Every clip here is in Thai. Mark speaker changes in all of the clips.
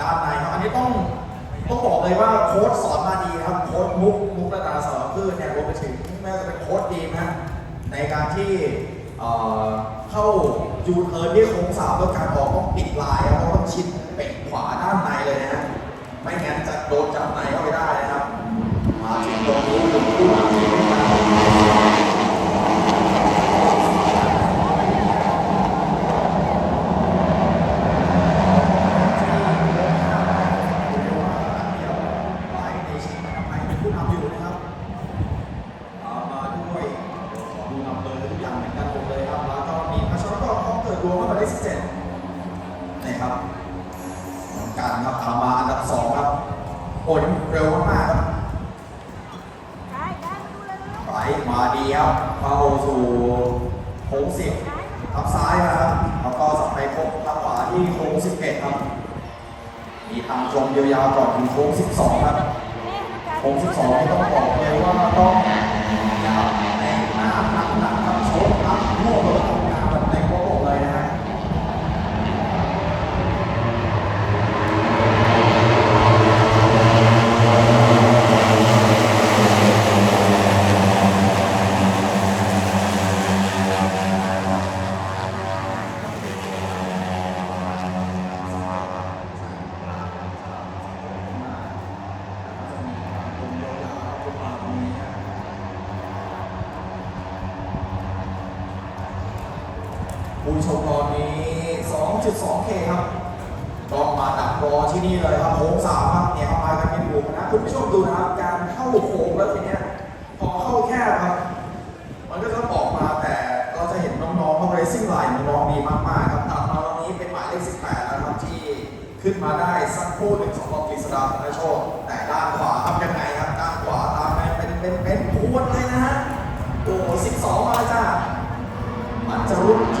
Speaker 1: ด้านในครับอันนี้ต้องต้องบอกเลยว่าโค้ชสอนมาดีครับโค้ชมุกมุกระดาสอนพืชเนี่ยรวมไปถึงแม้จะเป็นโค้ชดีมนะในการที่เข้ายูเทิร์นที่โค้งสามด้วยการออกต้องปิดลายครับเพราะต้องชิดเป็กขวาด้านในเลยนะฮะไม่งั้นจะโดนจับในเข้าไปได้นะครับมาถึงตรงนี้ถึงผู้นำทีมนะครับ การครับทำมาอันดับสองครับผลเร็วมากๆครับ
Speaker 2: ได้ได้มาดูเลยนะ
Speaker 1: ไหลมาดีครับเข้าสู่โค้ง สิบทับซ้ายนะครับแล้วก็สับไปพบทับขวาที่โค้งสิบเอ็ดครับ มีทางตรงยาวๆก่อนถึงโค้งสิบสองครับโค้งสิบสองต้องบอกเลยว่าต้องยับในหน้าหนักหนักครับชกครับมั่วเลยทำงานแบบในโค้งเลยนะฮะ ผู้ชมตอนนี้ 2.2K ครับต้องมาดักรอที่นี่เลยครับโค้งสามครับเนี่ยเอามากันเป็นวงนะคุณผู้ชมดูนะครับ การเข้าโค้งแล้วทีเนี้ยพอเข้าแคบครับ มันก็จะออกมาแต่เราจะเห็นน้องๆเขา racing line น้องๆดีมากๆครับตัดมาตอนนี้เป็นหมายเลข 18 แล้วครับที่ขึ้นมาได้สักคู่หนึ่งสำหรับกฤษดาธนโชคแต่ด้านขวาทำยังไงครับด้านขวาตามไปเป็นเป็นเป็นพวดเลยนะฮะโอ้โห12มาจ้ามันจะรุ่น ส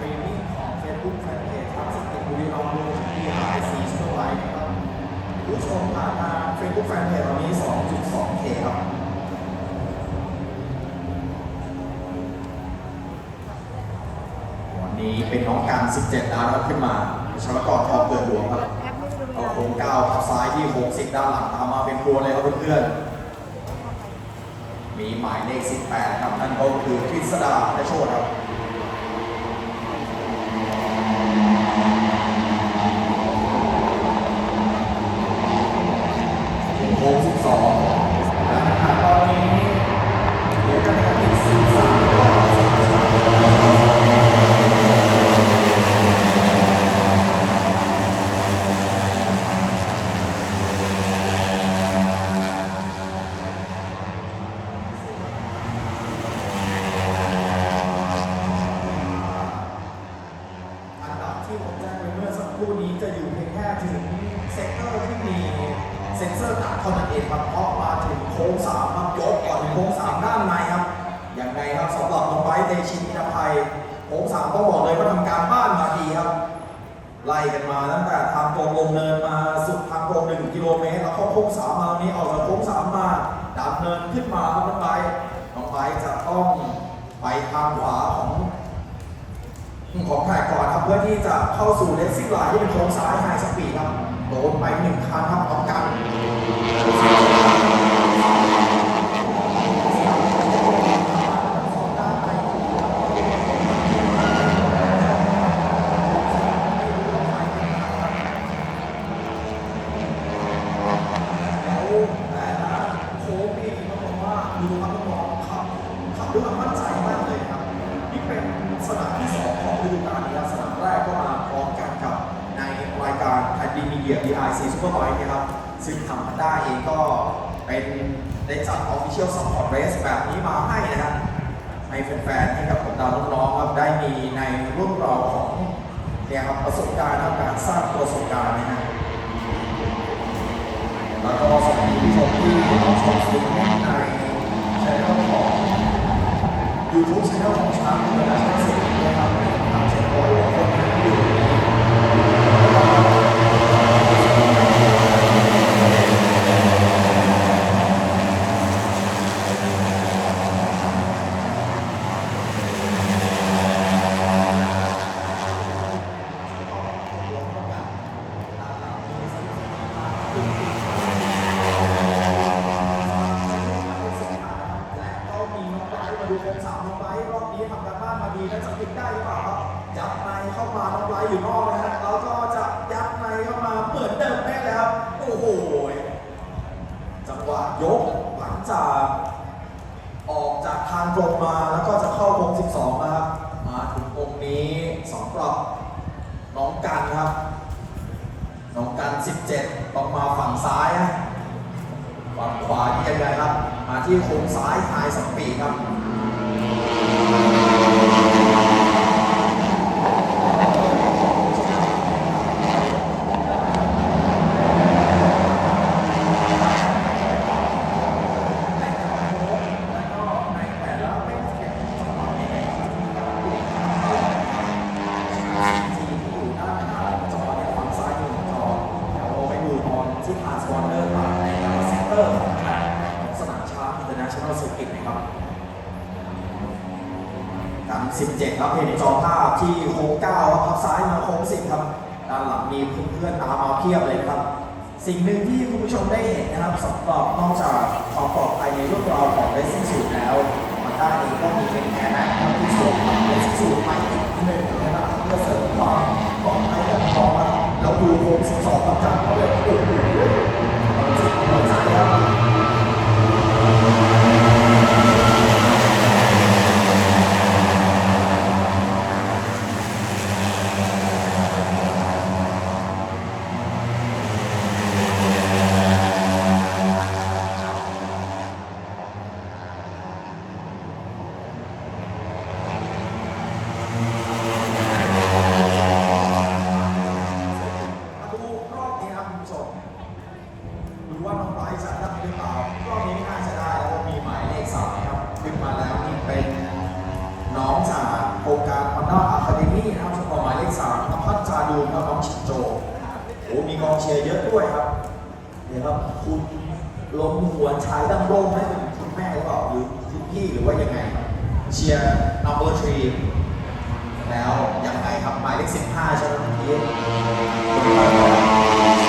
Speaker 1: ตรีมมิ่งของ Facebook Fanpage ครับสติบุรีรัมย์รวมถึง DIC สโตร์ไลน์นะครับผู้ชมผ่านทาง Facebook Fanpage ตอนนี้ 2.2K ครับ วันนี้เป็นน้องการ 17 ดาวครับขึ้นมาชลกรทองเกิดหลวงครับ
Speaker 2: แอปไม่ได้ดูเว
Speaker 1: เอา
Speaker 2: ลา
Speaker 1: โค้งเก้าซ้ายที่ 60 ด้านหลังตามมาเป็นพรวเลยครับเพื่อนๆมีหมายเลข 18 ครับนั่นก็คือพิษดาและโชตครับ ชินอินทภัยโค้งสามต้องบอกเลยว่าทำการบ้านมาดีครับ ไล่กันมาตั้งแต่ทางตรงลงเนินมาสุดทางตรงหนึ่งกิโลเมตร แล้วเข้าโค้งสามมาวันนี้ออกจากโค้งสามมาดับเนินขึ้นมาครับน้องไบน้องไบจะต้องไปทางขวาของของแท็กก่อนครับเพื่อที่จะเข้าสู่เลสซิ่งไลน์ที่เป็นโค้งซ้ายไฮสปีดครับโดนไปหนึ่งคันครับพร้อมกันแล้วแต่ละโค้งนี่ต้องบอกว่าดูครับน้องๆขับขับด้วยความมั่นใจมากเลยครับ นี่เป็นสนามที่สองของฤดูกาลนี้ครับสนามแรกก็มาพร้อมกันกับในรายการไทยดีมีเดีย DIC Super Bike นะครับ ซึ่งทางพันด้าเองก็ เป็นได้จัด Official Support Race แบบนี้มาให้นะครับให้แฟนๆให้กับบรรดาวน้องๆครับได้มีในรุ่นเราของเนี่ยครับประสบการณ์ครับการสร้างประสบการณ์นะฮะแล้วก็สวัสดีผู้ชมที่รับชมสตรีมมิ่งในช่องของ YouTube channel ของช้างเวลาช้างสียงนะครับทางเช่นโอ้คนนั้นอยู่ และก็มีน้องไบร์ทมาดูโครงสามน้องไบร์ทรอบนี้ทำการบ้านมาดีและจะปิดได้หรือเปล่าครับยัดในเข้ามาน้องไบร์ทอยู่นอกนะฮะแล้วก็จะยัดในเข้ามาเหมือนเดิมแน่เลยครับ โอ้โห จังหวะยกหลังจากออกจากางตรงมาแล้วก็จะเข้าวง 12 นะครับ มาถึงวงนี้สองปลอบน้องกันครับ น้องกัน 17 ต้องมาฝั่งซ้ายฝั่งขวาที่ยังไงครับ มาที่โค้งซ้ายไฮสปีดครับ ที่พาสปอนเนอร์มาในการเซ็นเตอร์ของสนามช้างอินเตอร์เนชั่นแนลเซอร์กิตนะครับ กัน17ครับเห็นจอภาพที่โค้ง9ครับพับซ้ายมาโค้ง10ครับด้านหลังมีเพื่อนๆตามมาเพียบเลยครับ สิ่งหนึ่งที่คุณผู้ชมได้เห็นนะครับสำหรับนอกจากความปลอดภัยในรื่องราของเลสซิ่งสูตแล้วมันด้านเองก็มีเป็นแผนนะครับที่สวมเลสซิ่งสูตใหม่อีกหนึ่งนะครับเพื่อเสริมความปลอดภัยและพร้อมครับแล้วดูโค้ง12ครับจังเขาเลยโอ้โหจิตใจครับ มาดูรอบนี้ครับคุณผู้ชมดู ว่าน้องไบรท์จะได้หรือเปล่ารอบนี้ไม่น่าจะได้แล้วก็มีหมายเลขสามครับขึ้นมาแล้วนี่เป็นน้องจากโครงการ Honda Academy นะครับเฉพาะหมายเลขสามนภัสจาดูครับน้องชินโจโอ้มีกองเชียร์เยอะด้วยครับเนี่ยครับคุณลมหัวนชายดั้งร่มให้เป็นคุณแม่หรือเปล่าหรือคุณพี่หรือว่ายังไง เชียร์ number three แล้วยังไงครับหมายเลข15ใช่ไหมเมื่อกี้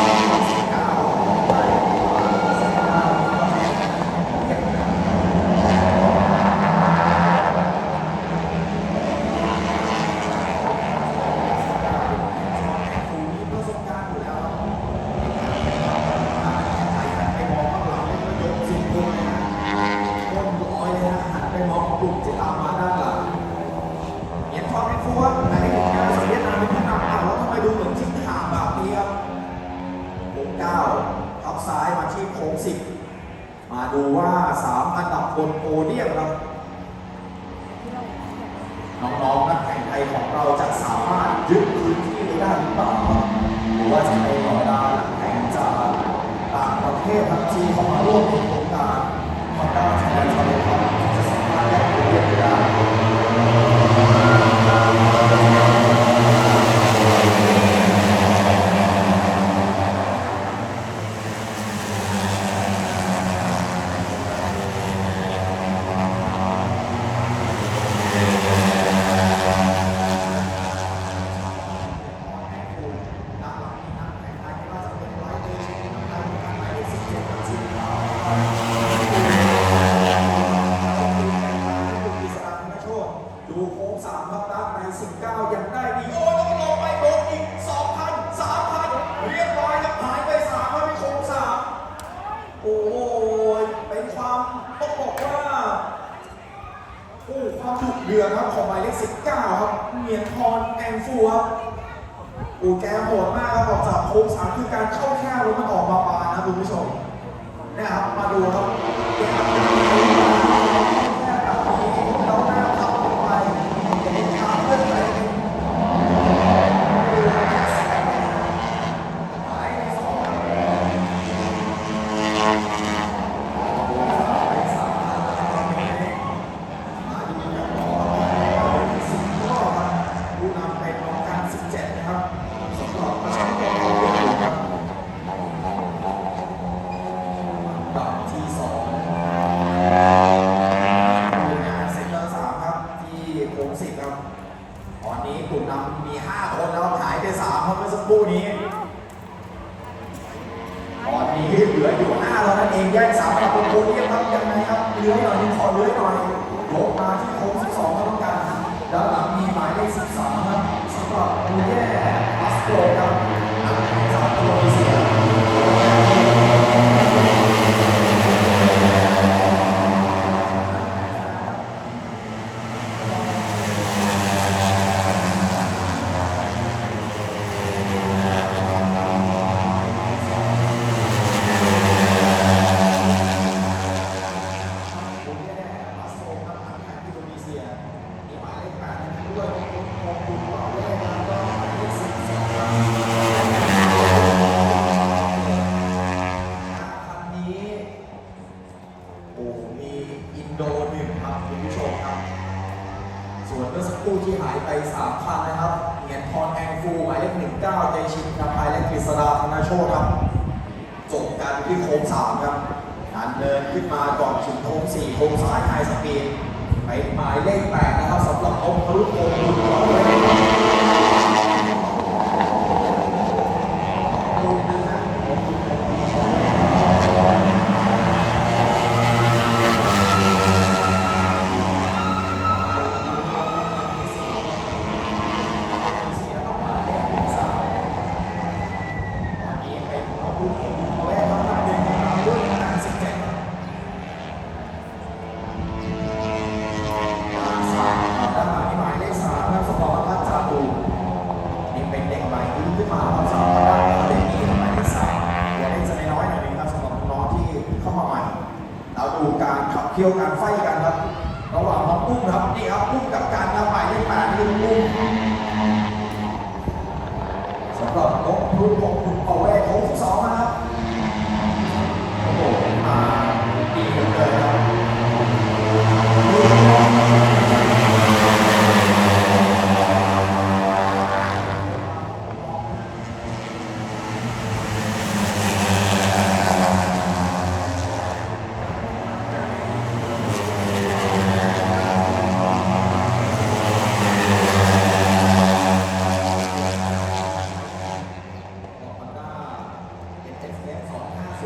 Speaker 1: Thank you.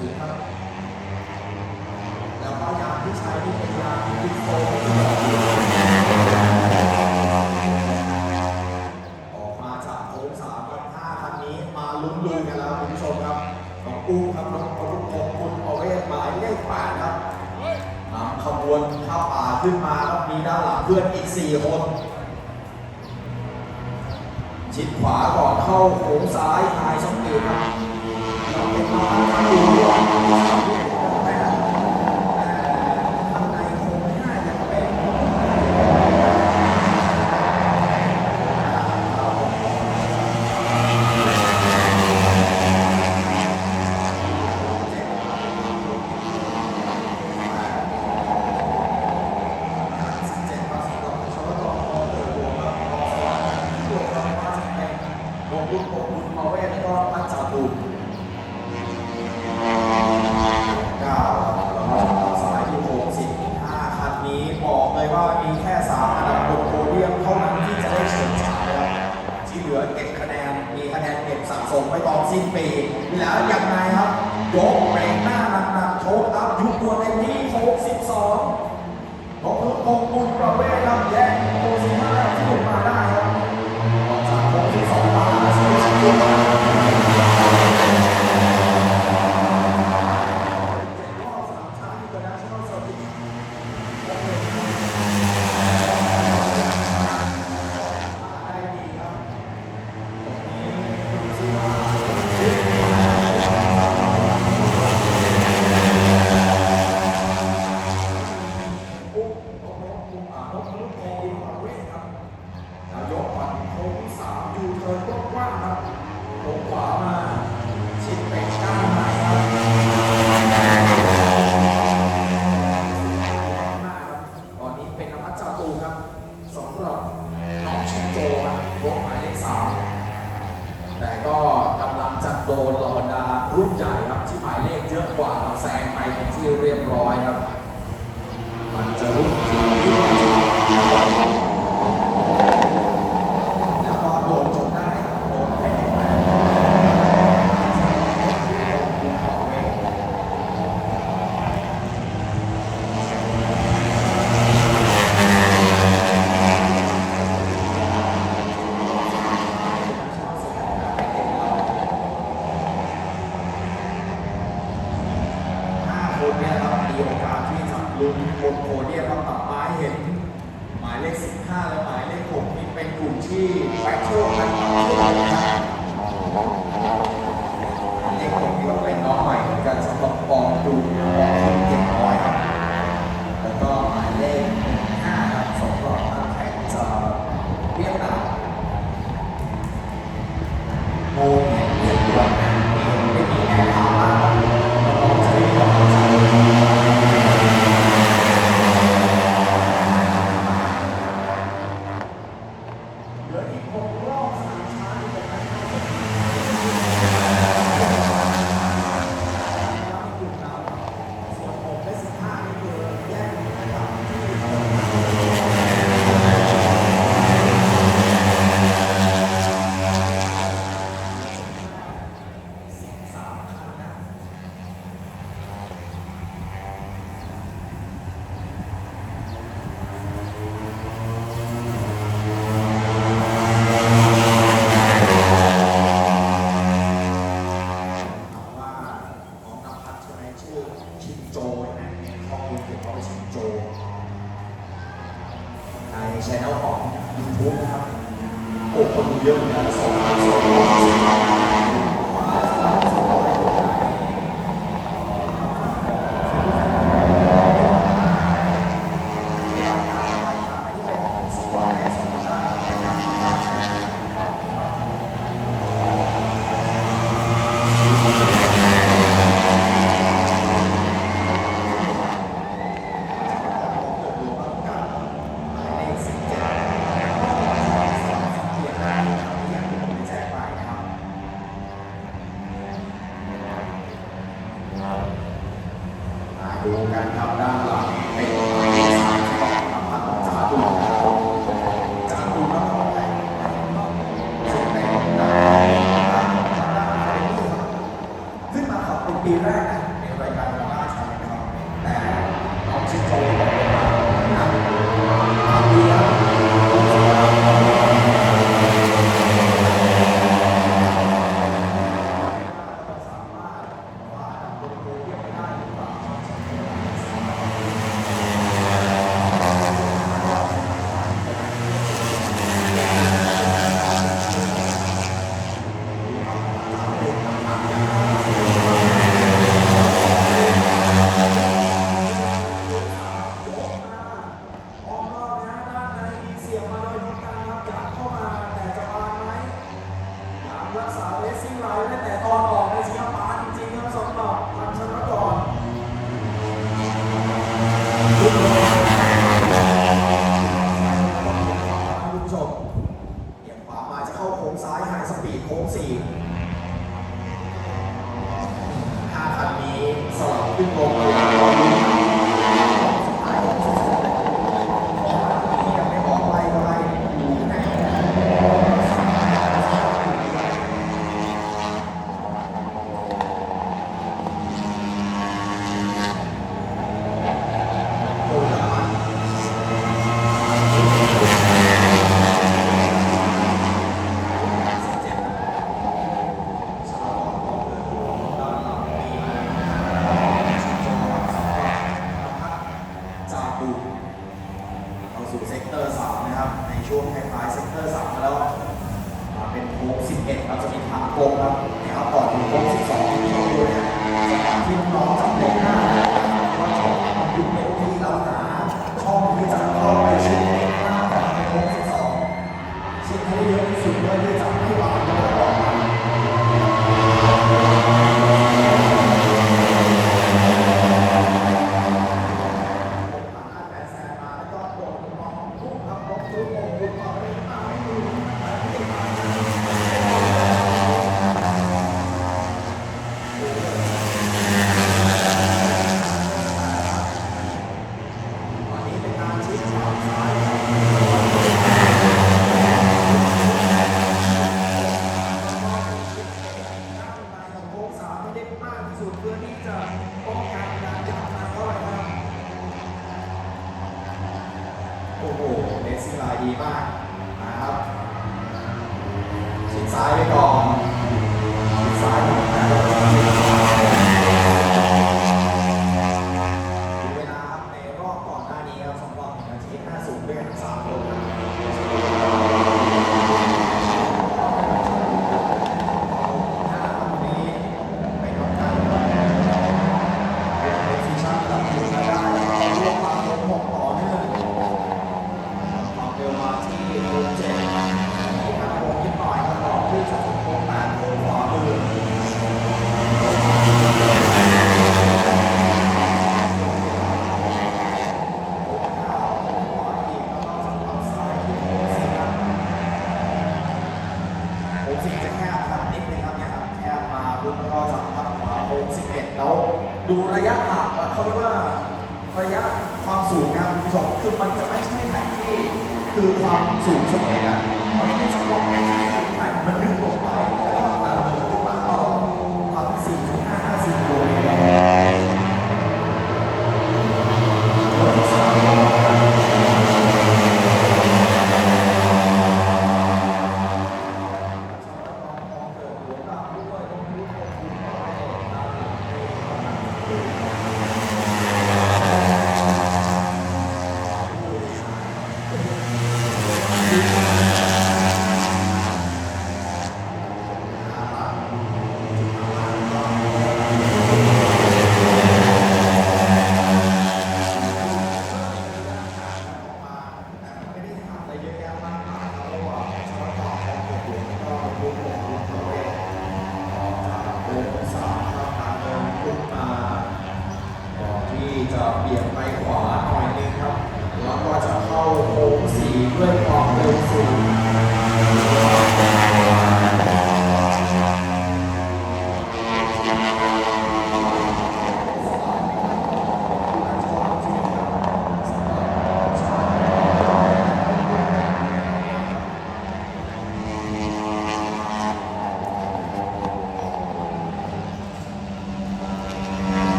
Speaker 1: สูครับ แล้วก็ยาที่ใช้นี่เป็นยาดิโออกมาจากโค้งสามกับห้าครั้งนี้มาลุ้นลุกันแล้วคุณผู้ชมครับน้องอุ้ครับน้องปลุกงคุณอเวทหมาเลขแปดครับนำขบวนข้าวป่าขึ้นมาครับมีด้านหลังเพื่อนอีกสี่คนชิดขวาก่อนเข้าโค้งซ้ายทายช่องเกมครับ บุญขงคุณมาเวทก็มัจจาบุญ ดูบนโพเนี่ยมครับตัดมาใเห็น หมายเลข 15 และหมายเลข 6 นี่เป็นกลุ่มที่แฟชั่นกัน